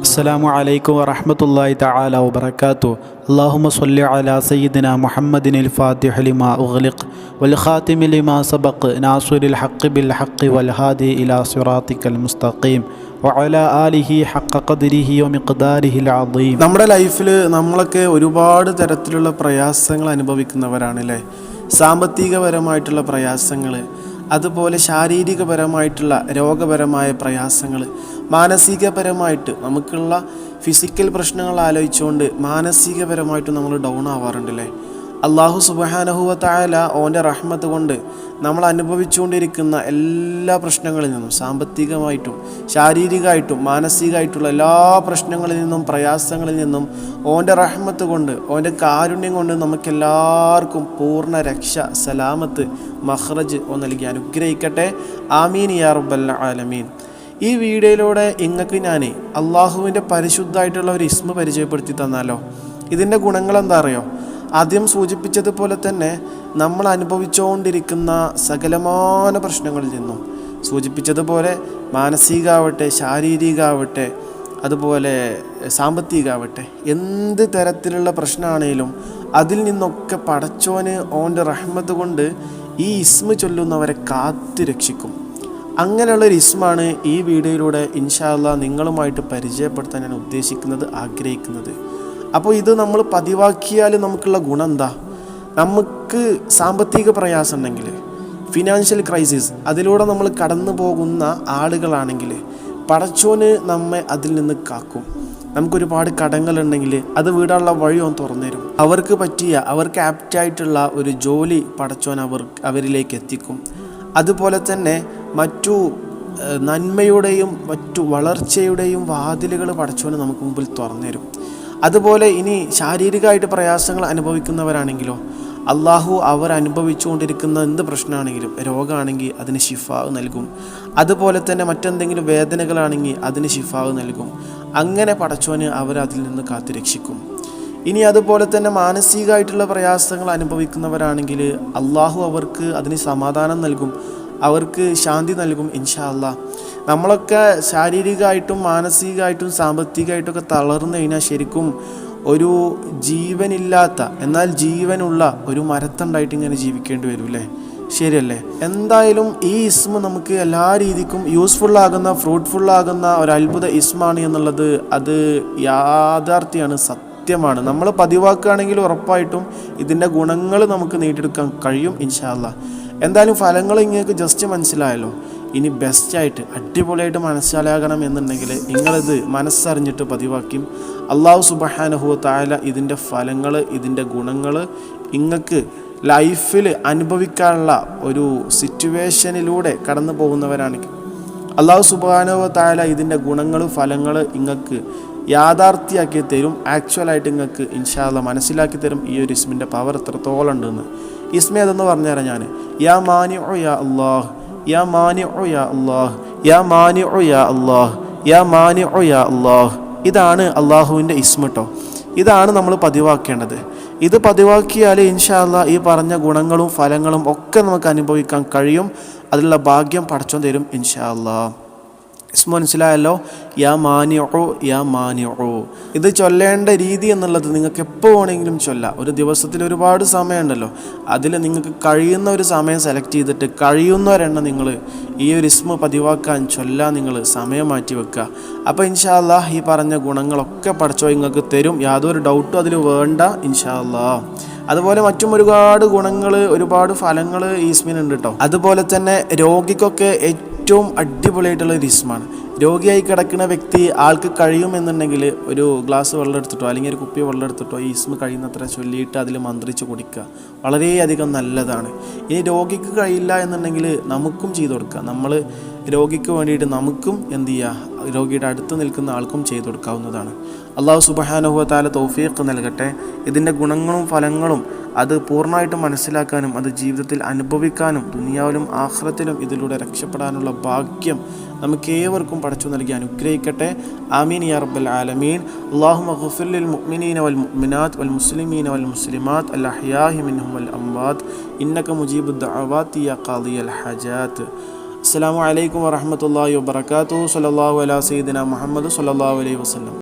അസ്സാമു അലൈക്കും വറഹമത്തല്ലാഹി തആല വബറകാതു അല്ലാഹുമ്മ സ്വല്ലി അലാ സയ്യിദിന മുഹമ്മദിനിൽ ഫാത്തിഹ ലിമാ ഉഗ്ലിഖ് വൽ ഖാതിമി ലിമാ സബഖ് നാസിറിൽ ഹഖ് ബിൽ ഹഖ് വൽ ഹാദി ഇലാ സിറാത്തിക്കൽ മുസ്തഖീം വഅല ആലിഹി ഹഖ ഖദ്രിഹി വമിഖ്ദാരിഹിൽ അദീം. നമ്മുടെ ലൈഫിൽ നമ്മളൊക്കെ ഒരുപാട് തരത്തിലുള്ള പ്രയാസങ്ങൾ അനുഭവിക്കുന്നവരാണ് അല്ലേ സാമ്പത്തികപരമായിട്ടുള്ള പ്രയാസങ്ങൾ അതുപോലെ ശാരീരികപരമായിട്ടുള്ള രോഗപരമായ പ്രയാസങ്ങൾ മാനസികപരമായിട്ട് നമുക്കുള്ള ഫിസിക്കൽ പ്രശ്നങ്ങൾ ആലോചിച്ചുകൊണ്ട് മാനസികപരമായിട്ട് നമ്മൾ ഡൗൺ ആവാറുണ്ടല്ലേ? അള്ളാഹു സുബഹാനഹുവത്തായ ഓന്റെ റഹ്മത്ത് കൊണ്ട് നമ്മൾ അനുഭവിച്ചുകൊണ്ടിരിക്കുന്ന എല്ലാ പ്രശ്നങ്ങളിൽ നിന്നും സാമ്പത്തികമായിട്ടും ശാരീരികമായിട്ടും മാനസികമായിട്ടുള്ള എല്ലാ പ്രശ്നങ്ങളിൽ നിന്നും പ്രയാസങ്ങളിൽ നിന്നും ഓന്റെ റഹ്മത്ത് കൊണ്ട് ഓന്റെ കാരുണ്യം കൊണ്ട് നമുക്കെല്ലാവർക്കും പൂർണ രക്ഷ സലാമത്ത് മഹ്റജ് ഓ നൽകി അനുഗ്രഹിക്കട്ടെ. ആമീൻ യാ റബ്ബൽ ആലമീൻ. ഈ വീഡിയോയിലൂടെ ഇങ്ങക്ക് ഞാൻ അള്ളാഹുവിന്റെ പരിശുദ്ധമായിട്ടുള്ള ഒരു ഇസ്മ പരിചയപ്പെടുത്തി തന്നാലോ? ഇതിന്റെ ഗുണങ്ങൾ എന്താ അറിയോ? ആദ്യം സൂചിപ്പിച്ചതുപോലെ തന്നെ നമ്മൾ അനുഭവിച്ചുകൊണ്ടിരിക്കുന്ന സകലമാന പ്രശ്നങ്ങളിൽ നിന്നും. സൂചിപ്പിച്ചതുപോലെ മാനസികാവട്ടെ ശാരീരികാവട്ടെ അതുപോലെ സാമ്പത്തികാവട്ടെ എന്ത് തരത്തിലുള്ള പ്രശ്നമാണേലും അതിൽ നിന്നൊക്കെ പടച്ചോന് ഓന്റെ റഹ്മത്ത് കൊണ്ട് ഈ ഇസ്മ ചൊല്ലുന്നവരെ കാത്തു രക്ഷിക്കും. അങ്ങനെയുള്ളൊരു ഇസ്മാണ് ഈ വീഡിയോയിലൂടെ ഇൻഷാല്ല നിങ്ങളുമായിട്ട് പരിചയപ്പെടുത്താൻ ഞാൻ ഉദ്ദേശിക്കുന്നത് ആഗ്രഹിക്കുന്നത്. അപ്പോൾ ഇത് നമ്മൾ പതിവാക്കിയാൽ നമുക്കുള്ള ഗുണം എന്താ? നമുക്ക് സാമ്പത്തിക പ്രയാസം ഉണ്ടെങ്കിൽ ഫിനാൻഷ്യൽ ക്രൈസിസ് അതിലൂടെ നമ്മൾ കടന്നു പോകുന്ന ആളുകളാണെങ്കിൽ പടച്ചോന് നമ്മെ അതിൽ നിന്ന് കാക്കും. നമുക്കൊരുപാട് കടങ്ങളുണ്ടെങ്കിൽ അത് വീടാനുള്ള വഴി അവൻ തുറന്നുതരും. അവർക്ക് പറ്റിയ അവർക്ക് ആപ്റ്റായിട്ടുള്ള ഒരു ജോലി പടച്ചോൻ അവർ അവരിലേക്ക് എത്തിക്കും. അതുപോലെ തന്നെ മറ്റു നന്മയുടെയും മറ്റു വളർച്ചയുടെയും വാതിലുകൾ പടച്ചോന് നമുക്ക് മുമ്പിൽ തുറന്നുതരും. അതുപോലെ ഇനി ശാരീരികമായിട്ട് പ്രയാസങ്ങൾ അനുഭവിക്കുന്നവരാണെങ്കിലോ അള്ളാഹു അവർ അനുഭവിച്ചുകൊണ്ടിരിക്കുന്ന എന്ത് പ്രശ്നമാണെങ്കിലും രോഗമാണെങ്കിൽ അതിന് ഷിഫാവ് നൽകും. അതുപോലെ തന്നെ മറ്റെന്തെങ്കിലും വേദനകളാണെങ്കിൽ അതിന് ഷിഫാവ് നൽകും. അങ്ങനെ പടച്ചോന് അവർ അതിൽ നിന്ന് കാത്തുരക്ഷിക്കും. ഇനി അതുപോലെ തന്നെ മാനസികമായിട്ടുള്ള പ്രയാസങ്ങൾ അനുഭവിക്കുന്നവരാണെങ്കിൽ അള്ളാഹു അവർക്ക് അതിന് സമാധാനം നൽകും. അവർക്ക് ശാന്തി നൽകും ഇൻഷാല്ല നമ്മളൊക്കെ ശാരീരികമായിട്ടും മാനസികമായിട്ടും സാമ്പത്തികമായിട്ടൊക്കെ തളർന്നു കഴിഞ്ഞാൽ ശരിക്കും ഒരു ജീവനില്ലാത്ത എന്നാൽ ജീവനുള്ള ഒരു മരത്തുണ്ടായിട്ട് ഇങ്ങനെ ജീവിക്കേണ്ടി വരും അല്ലേ ശരിയല്ലേ? എന്തായാലും ഈ ഇസ്മ നമുക്ക് എല്ലാ രീതിക്കും ഫ്രൂട്ട്ഫുൾ ആകുന്ന ഒരു അത്ഭുത ഇസ്മാണ് എന്നുള്ളത് അത് യാഥാർത്ഥ്യമാണ് സത്യമാണ്. നമ്മൾ പതിവാക്കുകയാണെങ്കിൽ ഉറപ്പായിട്ടും ഇതിന്റെ ഗുണങ്ങൾ നമുക്ക് നേടിയെടുക്കാൻ കഴിയും ഇൻഷാല്ല എന്തായാലും ഫലങ്ങൾ ഇങ്ങൾക്ക് ജസ്റ്റ് മനസ്സിലായല്ലോ. ഇനി ബെസ്റ്റായിട്ട് അടിപൊളിയായിട്ട് മനസ്സിലാകണം എന്നുണ്ടെങ്കിൽ നിങ്ങളിത് മനസ്സറിഞ്ഞിട്ട് പതിവാക്കും. അള്ളാഹു സുബഹാനഹു തായാല ഇതിന്റെ ഫലങ്ങൾ ഇതിന്റെ ഗുണങ്ങൾ നിങ്ങൾക്ക് ലൈഫിൽ അനുഭവിക്കാനുള്ള ഒരു സിറ്റുവേഷനിലൂടെ കടന്നു പോകുന്നവരാണെങ്കിൽ അള്ളാഹു സുബാനവ തായാല ഇതിന്റെ ഗുണങ്ങൾ ഫലങ്ങൾ നിങ്ങൾക്ക് യാഥാർത്ഥ്യമാക്കി തരും. ആക്ച്വലായിട്ട് നിങ്ങൾക്ക് ഇൻഷാല്ല മനസ്സിലാക്കി തരും. ഈ ഒരു ഇസ്മിന്റെ പവർ എത്രത്തോളം ഉണ്ടെന്ന് ഇസ്മ ഏതെന്ന് പറഞ്ഞുതരാം ഞാൻ യാ മാനി ഒ യാ അള്ളാഹ് യാ മാനി ഒ യാ അള്ളാഹ് യാ മാനി ഒ യാ അള്ളാഹ് യാ മാനി ഒ യാ അള്ളാഹ് ഇതാണ് അള്ളാഹുവിന്റെ ഇസ്മ കേട്ടോ ഇതാണ് നമ്മൾ പതിവാക്കേണ്ടത്. ഇത് പതിവാക്കിയാൽ ഇൻഷാല്ല ഈ പറഞ്ഞ ഗുണങ്ങളും ഫലങ്ങളും ഒക്കെ നമുക്ക് അനുഭവിക്കാൻ കഴിയും. അതിലുള്ള ഭാഗ്യം പടച്ചോൻ തരും ഇൻഷാ അല്ലാ ഇസ്മ മനസ്സിലായല്ലോ? യാ മാനിയോ യാ മാനിയോ ഇത് ചൊല്ലേണ്ട രീതി എന്നുള്ളത് നിങ്ങൾക്ക് എപ്പോൾ വേണമെങ്കിലും ചൊല്ലാം. ഒരു ദിവസത്തിൽ ഒരുപാട് സമയമുണ്ടല്ലോ. അതിൽ നിങ്ങൾക്ക് കഴിയുന്ന ഒരു സമയം സെലക്ട് ചെയ്തിട്ട് കഴിയുന്നവരെണ്ണം നിങ്ങൾ ഈ ഒരു ഇസ്മ പതിവാക്കാൻ ചൊല്ലാൻ നിങ്ങൾ സമയം മാറ്റി വെക്കുക. അപ്പോൾ ഇൻഷാല്ലാ ഈ പറഞ്ഞ ഗുണങ്ങളൊക്കെ പഠിച്ചോ നിങ്ങൾക്ക് തരും. യാതൊരു ഡൗട്ടും അതിൽ വേണ്ട ഇൻഷാല്ലാ അതുപോലെ മറ്റും ഒരുപാട് ഗുണങ്ങൾ ഒരുപാട് ഫലങ്ങൾ ഈ ഇസ്മിനുണ്ട് കേട്ടോ അതുപോലെ തന്നെ രോഗിക്കൊക്കെ ഏറ്റവും അടിപൊളിയായിട്ടുള്ള ഒരു ഇസ്മാണ് രോഗിയായി കിടക്കുന്ന വ്യക്തി ആൾക്ക് കഴിയുമെന്നുണ്ടെങ്കിൽ ഒരു ഗ്ലാസ് വെള്ളം എടുത്തിട്ടോ അല്ലെങ്കിൽ ഒരു കുപ്പി വെള്ളം എടുത്തിട്ടോ ഈ ഇസ്മ കഴിയുന്നത്ര ചൊല്ലിയിട്ട് അതിൽ മന്ത്രിച്ച് കുടിക്കുക. വളരെയധികം നല്ലതാണ്. ഇനി രോഗിക്ക് കഴിയില്ല എന്നുണ്ടെങ്കിൽ നമുക്കും ചെയ്തു കൊടുക്കുക. നമ്മൾ രോഗിക്ക് വേണ്ടിയിട്ട് നമുക്കും എന്ത് ചെയ്യുക? രോഗിയുടെ അടുത്ത് നിൽക്കുന്ന ആൾക്കും ചെയ്തു കൊടുക്കാവുന്നതാണ്. അള്ളാഹു സുബഹാനുഭവത്താല തൗഫീഖ് നൽകട്ടെ. ഇതിന്റെ ഗുണങ്ങളും ഫലങ്ങളും അത് പൂർണമായിട്ടും മനസ്സിലാക്കാനും അത് ജീവിതത്തിൽ അനുഭവിക്കാനും ദുനിയാവിലും ആഹ്റത്തിലും ഇതിലൂടെ രക്ഷപ്പെടാനുള്ള ഭാഗ്യം നമുക്ക് ഏവർക്കും പഠിച്ചു നൽകി അനുഗ്രഹിക്കട്ടെ. ആമീൻ യാ റബ്ബൽ ആലമീൻ. അള്ളാഹു മഹഫുലിൽ മുഅ്മിനീന വൽ മുഅ്മിനാത്ത് വൽ മുസ്ലിമീന വൽ മുസ്ലിമാത്ത് അൽ അഹ്യാഹി മിൻഹും വൽ അംവാത്ത്. ഇന്നക മുജീബു ദഅവാത്ത് യാ ഖാദിയൽ ഹജാത്ത്. അസ്സാം വലൈക്കും വറഹ്മത്തുള്ളാഹി വബറകാതുഹു. സല്ലാഹു അലാ സീദിന മുഹമ്മദ് സല്ലാഹു അലൈഹി വസ്ലം